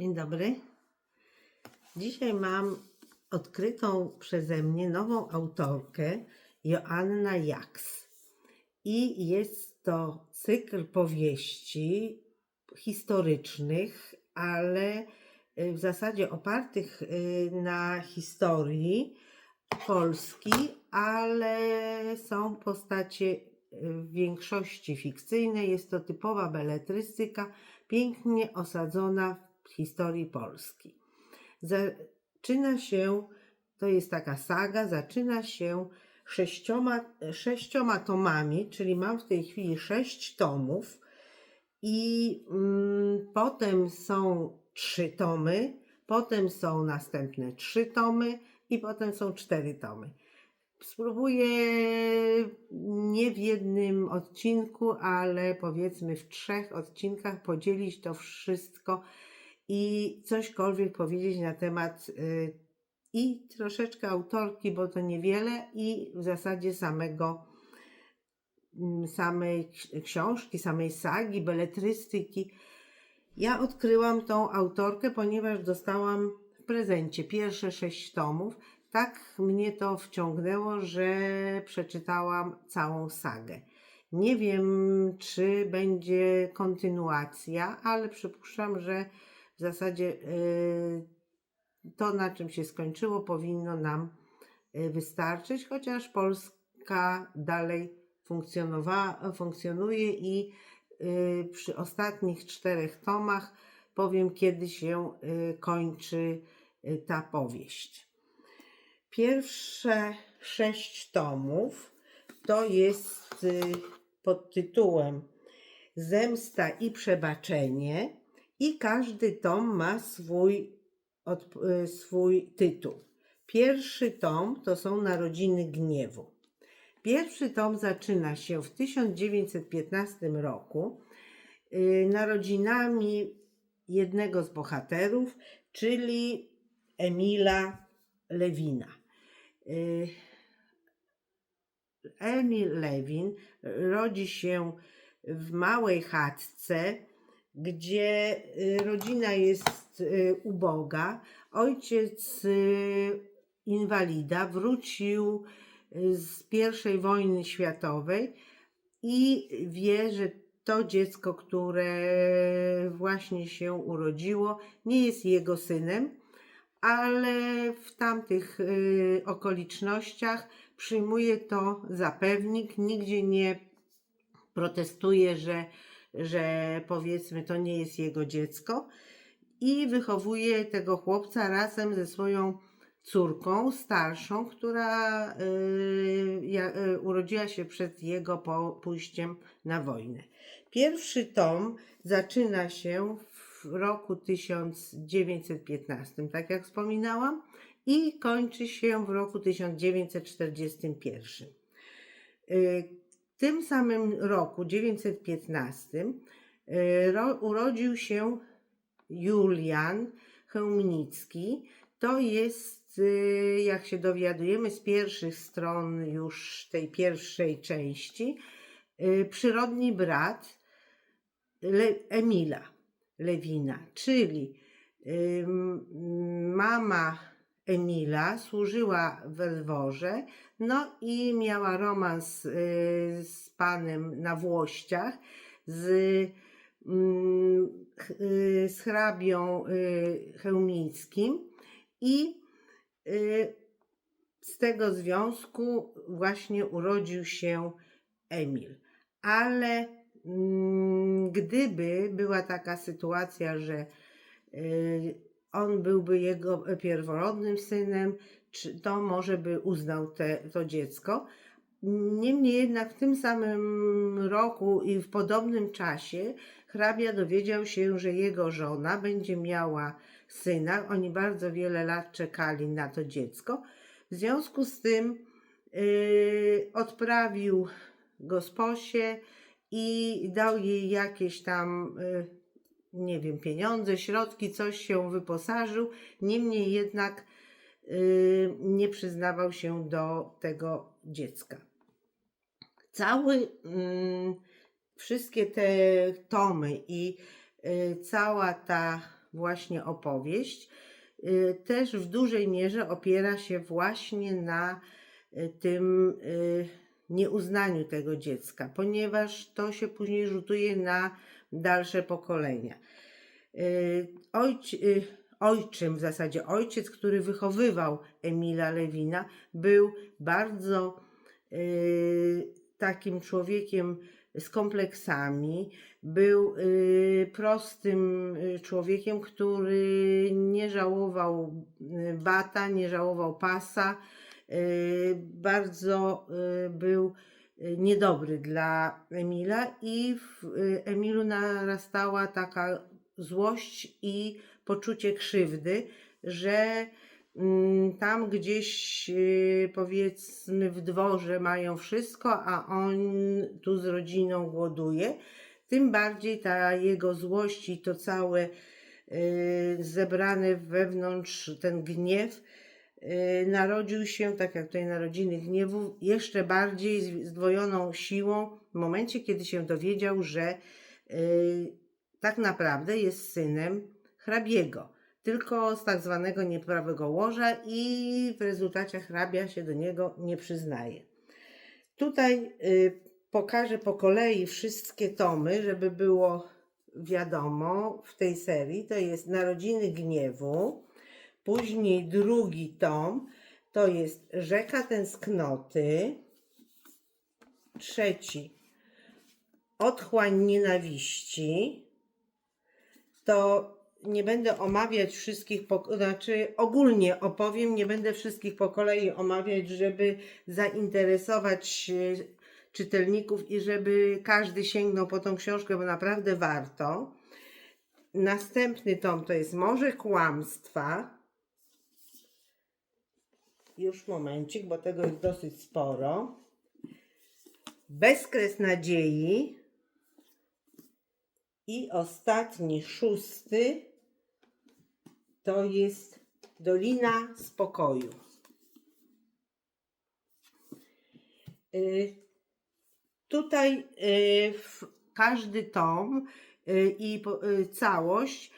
Dzień dobry. Dzisiaj mam odkrytą przeze mnie nową autorkę Joanna Jaks. I jest to cykl powieści historycznych, ale y, w zasadzie opartych y, na historii Polski, ale są postacie y, w większości fikcyjne. Jest to typowa beletrystyka, pięknie osadzona w historii Polski. Zaczyna się, to jest taka saga, zaczyna się sześcioma, sześcioma tomami, czyli mam w tej chwili sześć tomów i mm, potem są trzy tomy, potem są następne trzy tomy i potem są cztery tomy. Spróbuję nie w jednym odcinku, ale powiedzmy w trzech odcinkach podzielić to wszystko i cośkolwiek powiedzieć na temat y, i troszeczkę autorki, bo to niewiele, i w zasadzie samego mm, samej ks- książki, samej sagi, beletrystyki. Ja odkryłam tą autorkę, ponieważ dostałam w prezencie pierwsze sześć tomów. Tak mnie to wciągnęło, że przeczytałam całą sagę. Nie wiem, czy będzie kontynuacja, ale przypuszczam, że w zasadzie yy, to, na czym się skończyło, powinno nam y, wystarczyć, chociaż Polska dalej funkcjonuje i y, przy ostatnich czterech tomach powiem, kiedy się y, kończy y, ta powieść. Pierwsze sześć tomów to jest y, pod tytułem Zemsta i przebaczenie i każdy tom ma swój, od, y, swój tytuł. Pierwszy tom to są Narodziny Gniewu. Pierwszy tom zaczyna się w 1915 roku y, narodzinami jednego z bohaterów, czyli Emila Lewina. Y, Emil Lewin rodzi się w małej chatce, gdzie y, rodzina jest y, uboga. Ojciec y, inwalida wrócił z I wojny światowej i wie, że to dziecko, które właśnie się urodziło, nie jest jego synem, ale w tamtych okolicznościach przyjmuje to za pewnik, nigdzie nie protestuje, że, że powiedzmy to nie jest jego dziecko i wychowuje tego chłopca razem ze swoją córką starszą, która y, y, urodziła się przed jego po, pójściem na wojnę. Pierwszy tom zaczyna się w roku 1915, tak jak wspominałam, i kończy się w roku 1941. Y, W tym samym roku, 1915, y, ro, urodził się Julian Chełmnicki. To jest, y, jak się dowiadujemy z pierwszych stron już tej pierwszej części, y, przyrodni brat Le, Emila Lewina, czyli mama Emila służyła we dworze, no i miała romans y, z panem na Włościach, z, mm, y, z hrabią y, chełmickim i z tego związku właśnie urodził się Emil. Ale mm, gdyby była taka sytuacja, że on byłby jego pierworodnym synem, czy to może by uznał te, to dziecko. Niemniej jednak w tym samym roku i w podobnym czasie hrabia dowiedział się, że jego żona będzie miała syna. Oni bardzo wiele lat czekali na to dziecko. W związku z tym yy, odprawił gosposie i dał jej jakieś tam, yy, nie wiem, pieniądze, środki, coś się wyposażył. Niemniej jednak yy, nie przyznawał się do tego dziecka. Cały, mm, wszystkie te tomy i y, cała ta właśnie opowieść, y, też w dużej mierze opiera się właśnie na y, tym y, nieuznaniu tego dziecka, ponieważ to się później rzutuje na dalsze pokolenia. Y, y, ojczym, w zasadzie ojciec, który wychowywał Emila Lewina, był bardzo y, takim człowiekiem z kompleksami. Był prostym człowiekiem, który nie żałował bata, nie żałował pasa. Bardzo był niedobry dla Emila i w y, Emilu narastała taka złość i poczucie krzywdy, że mm, tam gdzieś y, powiedzmy w dworze mają wszystko, a on tu z rodziną głoduje. Tym bardziej ta jego złość i to całe y, zebrane wewnątrz ten gniew narodził się, tak jak tutaj narodziny gniewu, jeszcze bardziej zdwojoną siłą w momencie, kiedy się dowiedział, że y, tak naprawdę jest synem hrabiego, tylko z tak zwanego nieprawego łoża i w rezultacie hrabia się do niego nie przyznaje. Tutaj y, pokażę po kolei wszystkie tomy, żeby było wiadomo w tej serii. To jest Narodziny Gniewu, później drugi tom to jest Rzeka Tęsknoty, trzeci Otchłań Nienawiści, to nie będę omawiać wszystkich, znaczy ogólnie opowiem, nie będę wszystkich po kolei omawiać, żeby zainteresować czytelników i żeby każdy sięgnął po tą książkę, bo naprawdę warto. Następny tom to jest Morze Kłamstwa. Już momencik, bo tego jest dosyć sporo. Bezkres Nadziei. I ostatni, szósty, to jest Dolina Spokoju. Y, Tutaj y, każdy tom y, i całość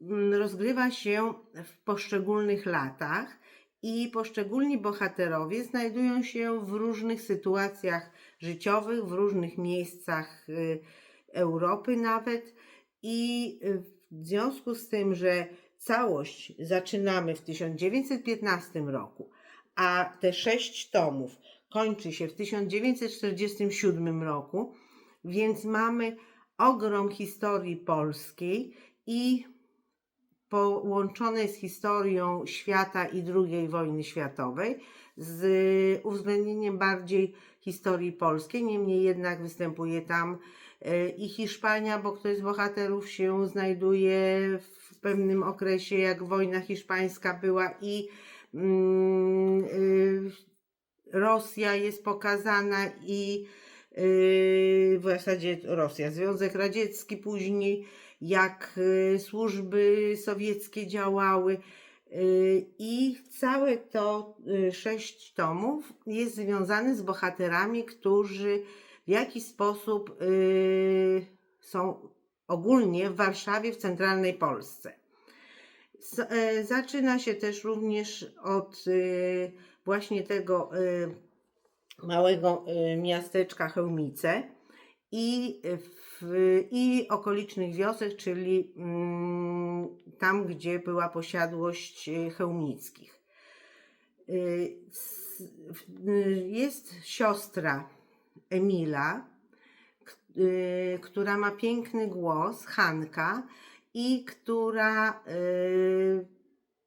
mm, rozgrywa się w poszczególnych latach i poszczególni bohaterowie znajdują się w różnych sytuacjach życiowych, w różnych miejscach y, Europy nawet. I y, w związku z tym, że całość zaczynamy w 1915 roku, a te sześć tomów kończy się w 1947 roku, więc mamy ogrom historii polskiej i połączone z historią świata i II wojny światowej, z uwzględnieniem bardziej historii polskiej. Niemniej jednak występuje tam e, i Hiszpania, bo ktoś z bohaterów się znajduje w pewnym okresie, jak wojna hiszpańska była, i mm, y, Rosja jest pokazana, i y, w zasadzie Rosja, Związek Radziecki później, jak y, służby sowieckie działały. Y, I całe to y, sześć tomów jest związane z bohaterami, którzy w jakiś sposób są ogólnie w Warszawie, w centralnej Polsce. Zaczyna się też również od właśnie tego małego miasteczka Chełmice i, w, i okolicznych wiosek, czyli mm, tam, gdzie była posiadłość y, chełmickich. Y, y, Jest siostra Emila, która ma piękny głos, Hanka, i która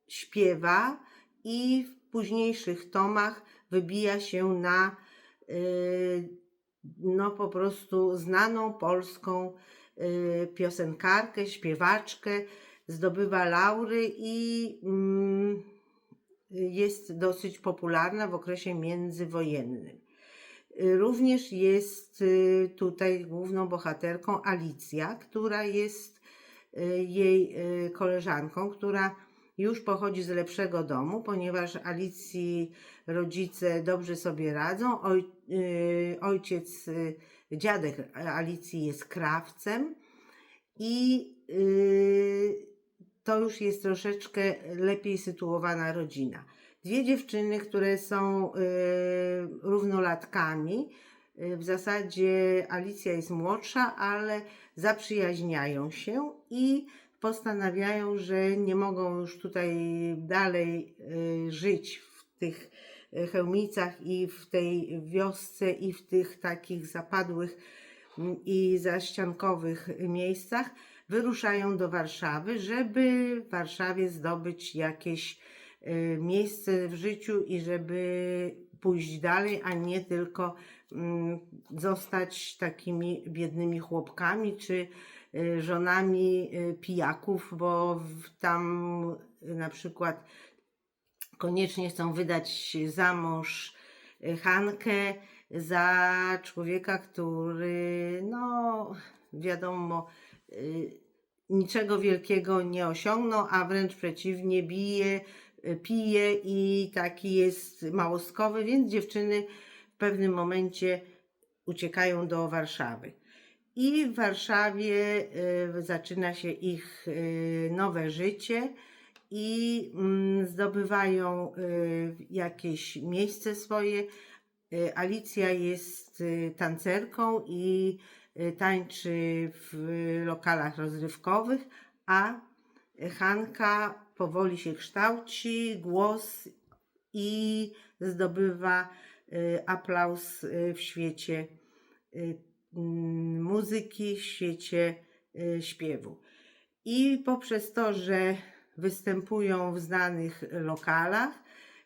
śpiewa i w późniejszych tomach wybija się na no po prostu znaną polską y, piosenkarkę, śpiewaczkę, zdobywa laury i mm, jest dosyć popularna w okresie międzywojennym. Również jest y, tutaj główną bohaterką Alicja, która jest y, jej koleżanką, która już pochodzi z lepszego domu, ponieważ Alicji rodzice dobrze sobie radzą. Oj, y, ojciec, y, dziadek Alicji jest krawcem i y, to już jest troszeczkę lepiej sytuowana rodzina. Dwie dziewczyny, które są y, równolatkami. Y, W zasadzie Alicja jest młodsza, ale zaprzyjaźniają się i postanawiają, że nie mogą już tutaj dalej y, żyć w tych y, Chełmicach i w tej wiosce i w tych takich zapadłych mm, i zaściankowych miejscach. Wyruszają do Warszawy, żeby w Warszawie zdobyć jakieś y, miejsce w życiu i żeby pójść dalej, a nie tylko mm, zostać takimi biednymi chłopkami czy żonami y, pijaków, bo tam y, na przykład koniecznie chcą wydać za mąż y, Hankę za człowieka, który no wiadomo y, niczego wielkiego nie osiągnął, a wręcz przeciwnie bije, y, pije i taki jest małostkowy, więc dziewczyny w pewnym momencie uciekają do Warszawy. I w Warszawie y, zaczyna się ich y, nowe życie i mm, zdobywają y, jakieś miejsce swoje. Alicja jest tancerką i tańczy w lokalach rozrywkowych, a Hanka powoli się kształci, głos i zdobywa aplauz w świecie muzyki, w świecie y, śpiewu. I poprzez to, że występują w znanych lokalach,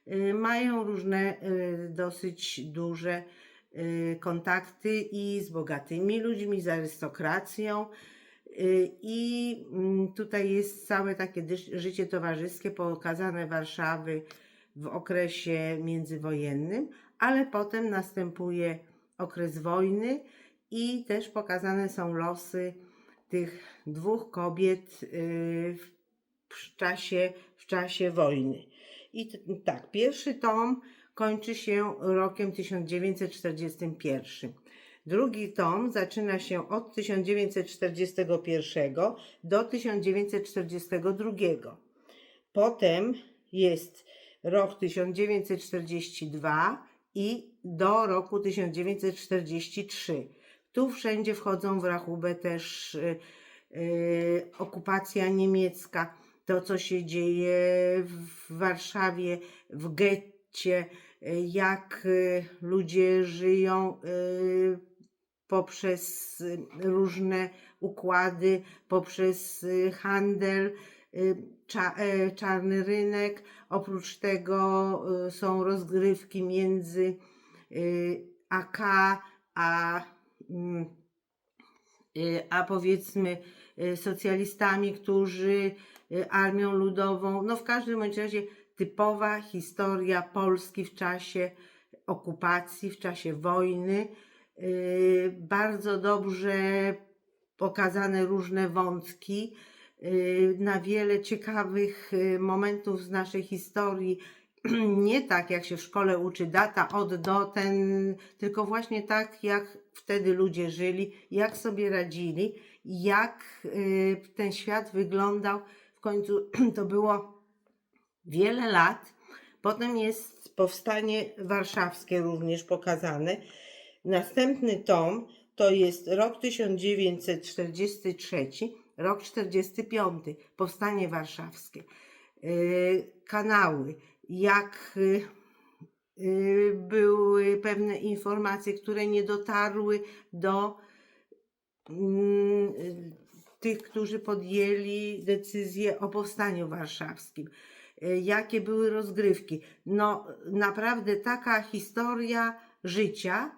y, mają różne y, dosyć duże kontakty i z bogatymi ludźmi, z arystokracją. I mm, tutaj jest całe takie życie towarzyskie pokazane Warszawy w okresie międzywojennym, ale potem następuje okres wojny i też pokazane są losy tych dwóch kobiet y, w czasie, w czasie wojny. I tak, pierwszy tom kończy się rokiem 1941. Drugi tom zaczyna się od 1941 do 1942. Potem jest rok 1942 i do roku 1943. Tu wszędzie wchodzą w rachubę też y, y, okupacja niemiecka, to co się dzieje w Warszawie, w getcie, y, jak y, ludzie żyją poprzez różne układy, poprzez handel, cza, czarny rynek. Oprócz tego są rozgrywki między AK a, a powiedzmy y, socjalistami, którzy y, armią ludową. No w każdym bądź razie typowa historia Polski w czasie okupacji, w czasie wojny. Y, Bardzo dobrze pokazane różne wątki, y, na wiele ciekawych y, momentów z naszej historii. Nie tak, jak się w szkole uczy, data od do, ten, tylko właśnie tak, jak wtedy ludzie żyli, jak sobie radzili, jak y, ten świat wyglądał. W końcu to było wiele lat. Potem jest powstanie warszawskie również pokazane. Następny tom to jest rok 1943, rok 45, powstanie warszawskie. Yy, Kanały, jak yy, były pewne informacje, które nie dotarły do mm, tych, którzy podjęli decyzję o powstaniu warszawskim. Yy, Jakie były rozgrywki? No, naprawdę taka historia życia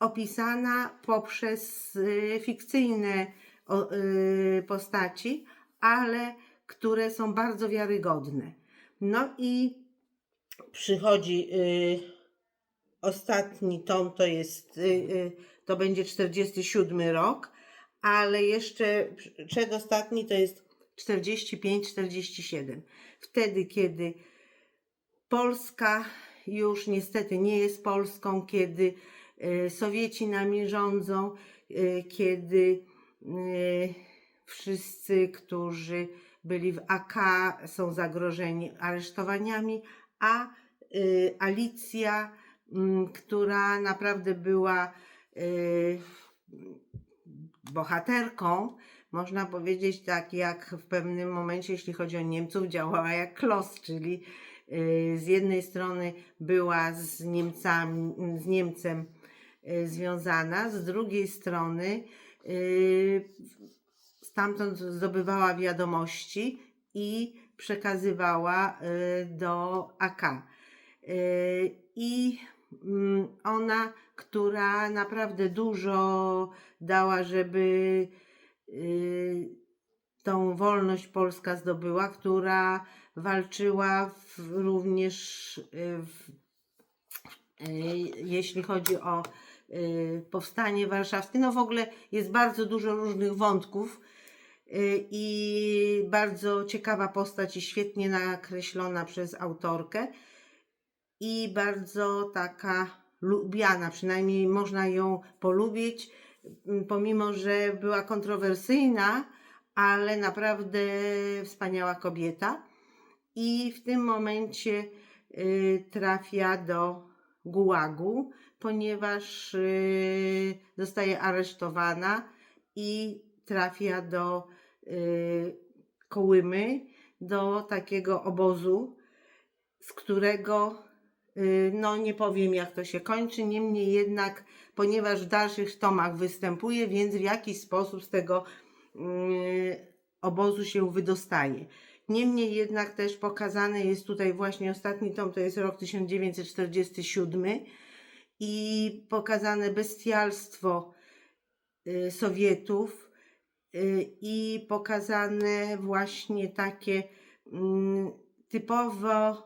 opisana poprzez y, fikcyjne y, postaci, ale które są bardzo wiarygodne. No i przychodzi y, ostatni tom, to jest, y, y, to będzie 47 rok, ale jeszcze przedostatni to jest 45-47. Wtedy, kiedy Polska już niestety nie jest Polską, kiedy e, Sowieci nami rządzą, e, kiedy e, wszyscy, którzy byli w AK, są zagrożeni aresztowaniami, a y, Alicja, mm, która naprawdę była y, bohaterką, można powiedzieć tak jak w pewnym momencie, jeśli chodzi o Niemców, działała jak klos, czyli y, z jednej strony była z Niemcami, z Niemcem związana, z drugiej strony stamtąd zdobywała wiadomości i przekazywała y, do AK. Y, I mm, ona, która naprawdę dużo dała, żeby y, tą wolność Polska zdobyła, która walczyła w, również w, jeśli chodzi o powstanie warszawskie. No w ogóle jest bardzo dużo różnych wątków i bardzo ciekawa postać i świetnie nakreślona przez autorkę i bardzo taka lubiana, przynajmniej można ją polubić, pomimo że była kontrowersyjna, ale naprawdę wspaniała kobieta. I w tym momencie y, trafia do gułagu, ponieważ y, zostaje aresztowana i trafia do y, Kołymy, do takiego obozu, z którego y, no nie powiem jak to się kończy, niemniej jednak, ponieważ w dalszych tomach występuje, więc w jakiś sposób z tego y, obozu się wydostaje. Niemniej jednak też pokazane jest tutaj właśnie ostatni tom, to jest rok 1947 i pokazane bestialstwo Sowietów i pokazane właśnie takie mm, typowo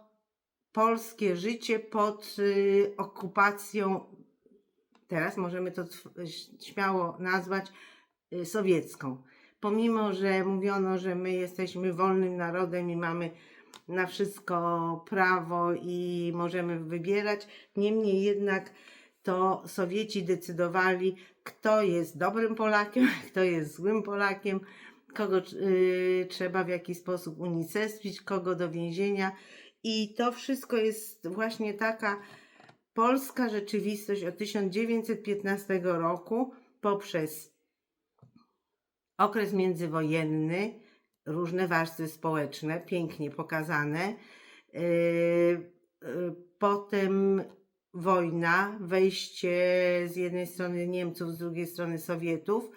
polskie życie pod y, okupacją, teraz możemy to śmiało nazwać y, sowiecką. Pomimo, że mówiono, że my jesteśmy wolnym narodem i mamy na wszystko prawo i możemy wybierać, niemniej jednak to Sowieci decydowali, kto jest dobrym Polakiem, kto jest złym Polakiem, kogo y, trzeba w jakiś sposób unicestwić, kogo do więzienia. I to wszystko jest właśnie taka polska rzeczywistość od 1915 roku poprzez okres międzywojenny, różne warstwy społeczne, pięknie pokazane. Yy, yy, Potem wojna, wejście z jednej strony Niemców, z drugiej strony Sowietów,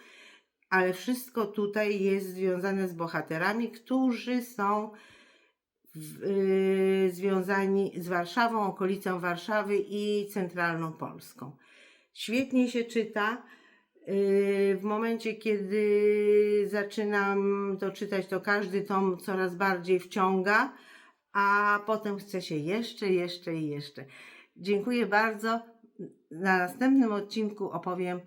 ale wszystko tutaj jest związane z bohaterami, którzy są w, yy, związani z Warszawą, okolicą Warszawy i centralną Polską. Świetnie się czyta. Yy, W momencie, kiedy zaczynam to czytać, to każdy tom coraz bardziej wciąga, a potem chce się jeszcze, jeszcze i jeszcze. Dziękuję bardzo. Na następnym odcinku opowiem,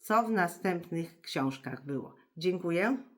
co w następnych książkach było. Dziękuję.